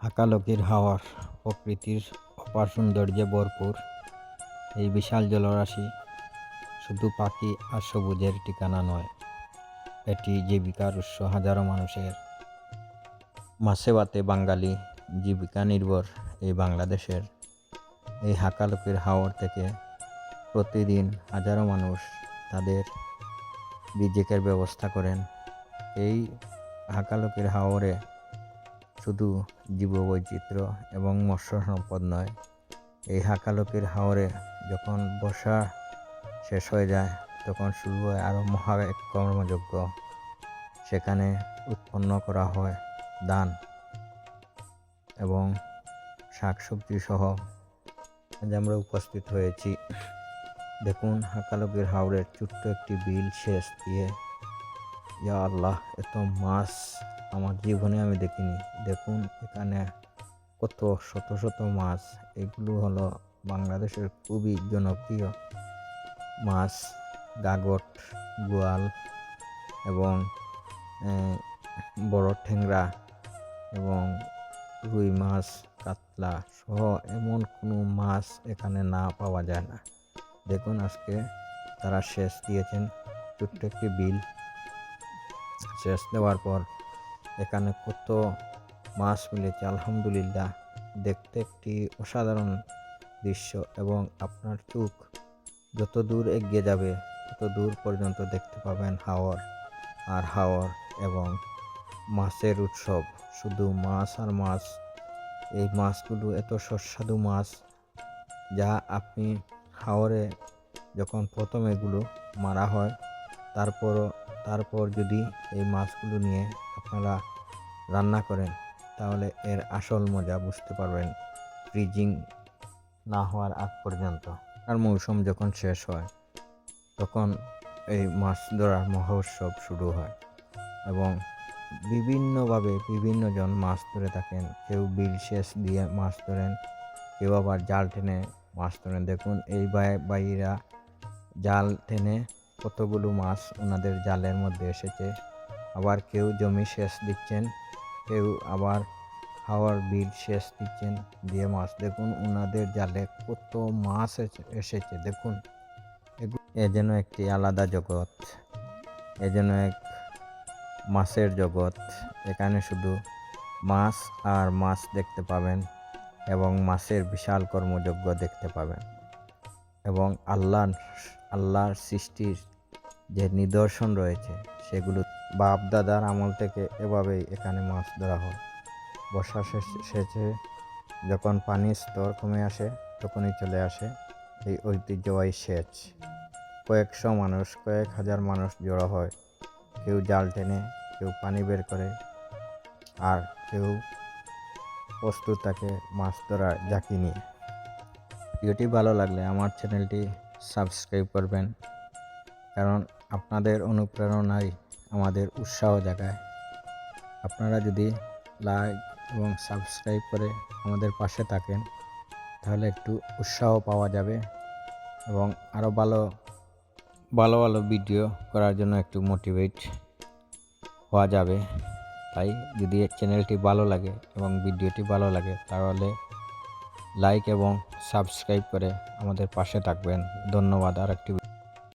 হাকালকির হাওয়ার প্রকৃতির অপার সৌন্দর্যে ভরপুর এই বিশাল জলরাশি শুধু পাখি আর সবুজের ঠিকানা নয়। এটি জীবিকার উৎস হাজারো মানুষের। মাছে ভাতে বাঙালি জীবিকা নির্ভর এই বাংলাদেশের। এই হাকালকির হাওর থেকে প্রতিদিন হাজারো মানুষ তাদের বিজেকের ব্যবস্থা করেন। এই হাকালকির হাওরে শুধু জীববৈচিত্র্য এবং মৎস্য সম্পদ নয়, এই হাকালকির হাওরে যখন বর্ষা শেষ হয়ে যায় তখন শুরু হয় আরও মহা এক কর্মযজ্ঞ। সেখানে উৎপন্ন করা হয় দান এবং শাকসবজি সহ। আজ আমরা উপস্থিত হয়েছি। দেখুন, হাকালকির হাওড়ের ছোট্ট একটি বিল শেষ দিয়ে, ইয়া আল্লাহ, এত মাছ আমার জীবনে আমি দেখিনি। দেখুন, এখানে কত শত শত মাছ এগুলো হলো বাংলাদেশের খুবই জনপ্রিয় মাছ গাগট, গোয়াল এবং বড় ঠ্যাংরা এবং রুই মাছ, কাতলা সহ এমন কোনো মাছ এখানে না পাওয়া যায় না। দেখুন আজকে তারা শেষ দিয়েছেন, ছোট্ট একটি বিল। শেষ দেওয়ার পর এখানে কত মাছ মিলেছে, আলহামদুলিল্লাহ। দেখতে একটি অসাধারণ দৃশ্য এবং আপনার চোখ যত দূর এগিয়ে যাবে তত দূর পর্যন্ত দেখতে পাবেন হাওর আর হাওর এবং মাছের উৎসব। শুধু মাছ আর মাছ, এই মাছগুলো এত সুস্বাদু মাছ যা আপনি হাওরে যখন প্রথম এগুলো মারা হয়, তারপরও, তারপর যদি এই মাছগুলো নিয়ে আপনারা রান্না করেন, তাহলে এর আসল মজা বুঝতে পারবেন ফ্রিজিং না হওয়ার আগ পর্যন্ত। আর মৌসুম যখন শেষ হয় তখন এই মাছ ধরার মহোৎসব শুরু হয় এবং বিভিন্নভাবে বিভিন্নজন মাছ ধরে থাকেন। কেউ বিল শেষ দিয়ে মাছ ধরেন, কেউ আবার জাল টেনে মাছ ধরেন। দেখুন, এই বাই বাইরা জাল টেনে কতগুলো মাছ ওনাদের জালের মধ্যে এসেছে। আবার কেউ জমি সেচ দিচ্ছেন, কেউ আবার হাওয়ার বিল সেচ দিচ্ছেন দিয়ে মাছ। দেখুন, ওনাদের জালে কত মাছ এসে- এসেছে। দেখুন যেন একটি আলাদা জগৎ, এ যেন এক মাছের জগৎ। এখানে শুধু মাছ আর মাছ দেখতে পাবেন এবং মাছের বিশাল কর্মযজ্ঞ দেখতে পাবেন। এবং আল্লাহ আল্লাহর সৃষ্টির যে নিদর্শন রয়েছে, সেগুলো বাপ দাদার আমল থেকে এভাবেই এখানে মাছ ধরা হয়। বর্ষা শেষ- শেষে যখন পানির স্তর কমে আসে, তখনই চলে আসে এই ঐতিহ্যবাহী সেচ। কয়েকশো মানুষ, কয়েক হাজার মানুষ জড়ো হয়। কেউ জাল টেনে, কেউ পানি বের করে। আর কেউ প্রস্তুত থাকে মাছ ধরার জাকি নিয়ে। ভিডিওটি ভালো লাগলে আমার চ্যানেলটি সাবস্ক্রাইব করবেন। কারণ আপনাদের অনুপ্রেরণাই আমাদের উৎসাহ জাগায়। আপনারা যদি লাইক এবং সাবস্ক্রাইব করে আমাদের পাশে থাকেন, তাহলে একটু উৎসাহ পাওয়া যাবে এবং আরও ভালো ভালো ভালো ভিডিও করার জন্য একটু মোটিভেট হওয়া যাবে। তাই যদি চ্যানেলটি ভালো লাগে এবং ভিডিওটি ভালো লাগে, তাহলে লাইক এবং সাবস্ক্রাইব করে আমাদের পাশে থাকবেন। ধন্যবাদ আর একটি